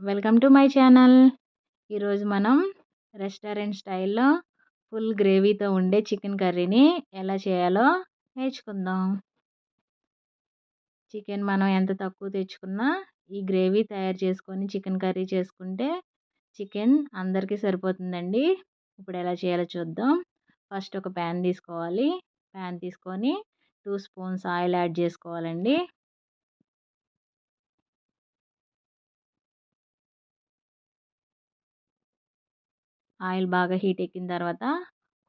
Welcome to my channel. ఈరోజు మనం restaurant స్టైల్లో ఫుల్ గ్రేవీతో ఉండే చికెన్ కర్రీని ఎలా చేయాలో నేర్చుకుందాం. చికెన్ మనం ఎంత తక్కువ తెచ్చుకున్నా ఈ గ్రేవీ తయారు చేసుకొని చికెన్ కర్రీ చేసుకుంటే చికెన్ అందరికీ సరిపోతుందండి. ఇప్పుడు ఎలా చేయాలో చూద్దాం. ఫస్ట్ ఒక ప్యాన్ తీసుకోవాలి. ప్యాన్ తీసుకొని టూ స్పూన్స్ ఆయిల్ యాడ్ చేసుకోవాలండి. ఆయిల్ బాగా హీట్ ఎక్కిన తర్వాత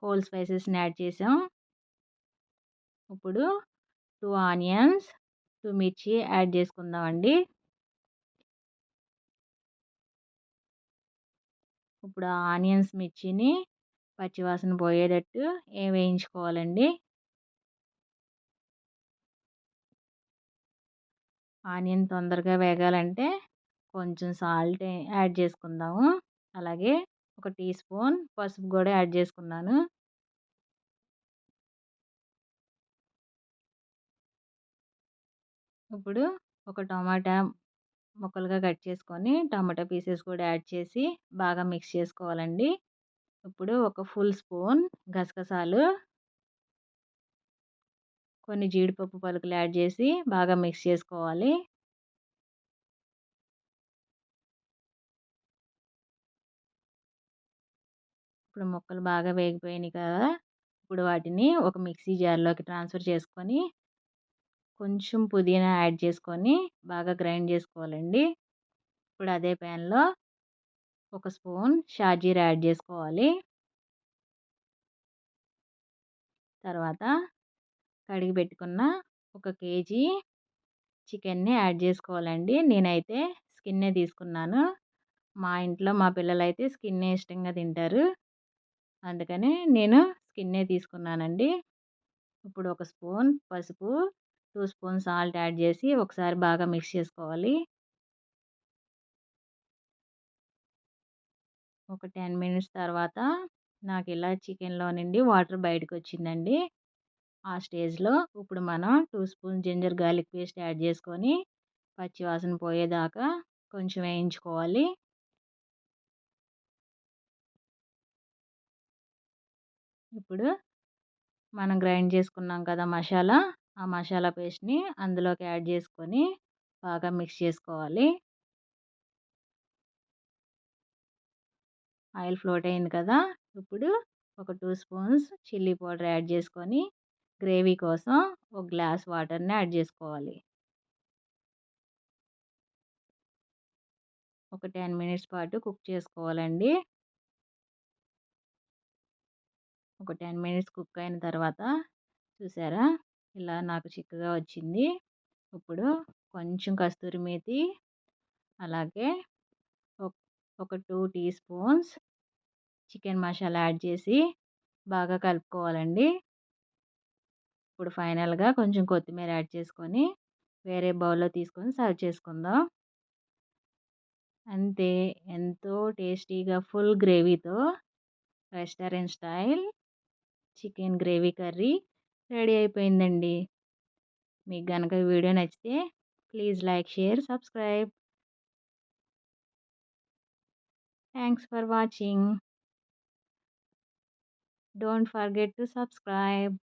హోల్ స్పైసెస్ని యాడ్ చేసాం. ఇప్పుడు టూ ఆనియన్స్ టూ మిర్చి యాడ్ చేసుకుందామండి. ఇప్పుడు ఆనియన్స్ మిర్చిని పచ్చివాసన పోయేటట్టు ఏ వేయించుకోవాలండి? ఆనియన్ తొందరగా వేగాలంటే కొంచెం సాల్ట్ యాడ్ చేసుకుందాము. అలాగే ఒక టీ స్పూన్ పసుపు కూడా యాడ్ చేసుకున్నాను. ఇప్పుడు ఒక టమాటా ముక్కలుగా కట్ చేసుకొని టమాటా పీసెస్ కూడా యాడ్ చేసి బాగా మిక్స్ చేసుకోవాలండి. ఇప్పుడు ఒక ఫుల్ స్పూన్ గసగసాలు కొన్ని జీడిపప్పు పలుకులు యాడ్ చేసి బాగా మిక్స్ చేసుకోవాలి. ఇప్పుడు ముక్కలు బాగా వేగిపోయినాయి కదా! ఇప్పుడు వాటిని ఒక మిక్సీ జార్లోకి ట్రాన్స్ఫర్ చేసుకొని కొంచెం పుదీనా యాడ్ చేసుకొని బాగా గ్రైండ్ చేసుకోవాలండి. ఇప్పుడు అదే ప్యాన్లో ఒక స్పూన్ షాజీర యాడ్ చేసుకోవాలి. తర్వాత కడిగి పెట్టుకున్న ఒక కేజీ చికెన్ని యాడ్ చేసుకోవాలండి. నేనైతే స్కిన్నే తీసుకున్నాను. మా ఇంట్లో మా పిల్లలైతే స్కిన్నే ఇష్టంగా తింటారు. అందుకని నేను స్కిన్నే తీసుకున్నానండి. ఇప్పుడు ఒక స్పూన్ పసుపు టూ స్పూన్ సాల్ట్ యాడ్ చేసి ఒకసారి బాగా మిక్స్ చేసుకోవాలి. ఒక టెన్ మినిట్స్ తర్వాత నాకు ఇలా చికెన్లో నుండి వాటర్ బయటకు వచ్చిందండి. ఆ స్టేజ్లో ఇప్పుడు మనం two spoon ginger garlic paste add చేసుకొని పచ్చివాసన పోయేదాకా కొంచెం వేయించుకోవాలి. ఇప్పుడు మనం గ్రైండ్ చేసుకున్నాం కదా మసాలా. ఆ మసాలా పేస్ట్ని అందులోకి యాడ్ చేసుకొని బాగా మిక్స్ చేసుకోవాలి. ఆయిల్ ఫ్లోట్ అయింది కదా! ఇప్పుడు ఒక two spoons chilli powder add చేసుకొని గ్రేవీ కోసం ఒక గ్లాస్ వాటర్ని యాడ్ చేసుకోవాలి. ఒక టెన్ మినిట్స్ పాటు కుక్ చేసుకోవాలండి. ఒక టెన్ మినిట్స్ కుక్ అయిన తర్వాత చూసారా? ఇలా నాకు చిక్కగా వచ్చింది. ఇప్పుడు కొంచెం కస్తూరి మేతి అలాగే ఒక two teaspoons chicken masala add చేసి బాగా కలుపుకోవాలండి. ఇప్పుడు ఫైనల్గా కొంచెం కొత్తిమీర యాడ్ చేసుకొని వేరే బౌల్లో తీసుకొని సర్వ్ చేసుకుందాం. అంతే ఎంతో టేస్టీగా full గ్రేవీతో restaurant style chicken gravy curry ready అయిపోయిందండి. మీకు కనుక వీడియో నచ్చితే please like share subscribe. Thanks for watching. Don't forget to subscribe.